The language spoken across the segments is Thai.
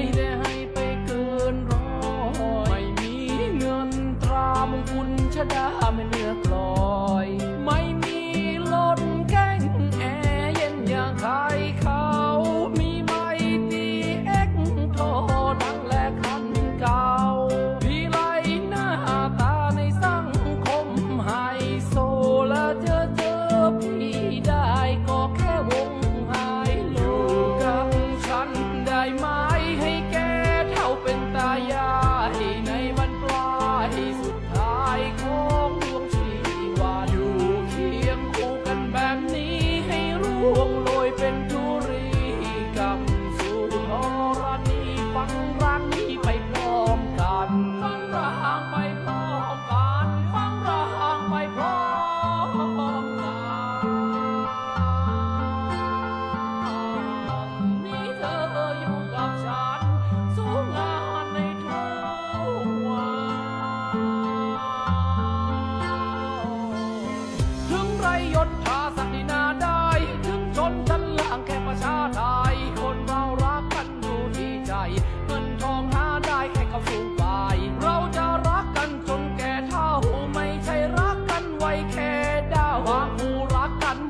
ยได้ให้ไปเกินรอยไม่มีเงินตรามงคุณชดาไม่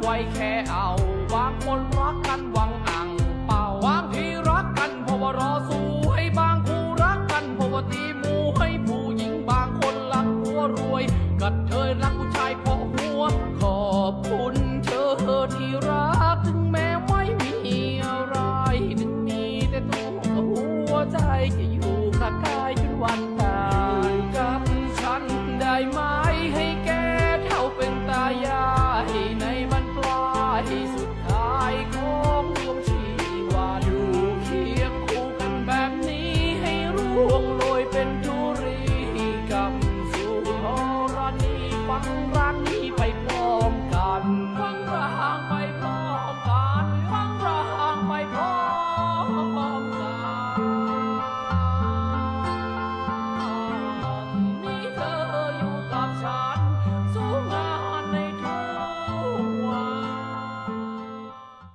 ไว้แค่เอาวางคนรักกันวางอ่างเป่าวางที่รักกันเพราะว่ารอสวยบางคู่รักกันเพราะว่าตีมูให้ผู้หญิงบางคนรักผัวรวยกัดเธยรักผู้ชายเพราะหัว ขอบคุณเธอที่รักถึงแม้ไม่มีอะไรถึงมีแต่ตัวหัวใจจะอยู่ข้างกายจนวัน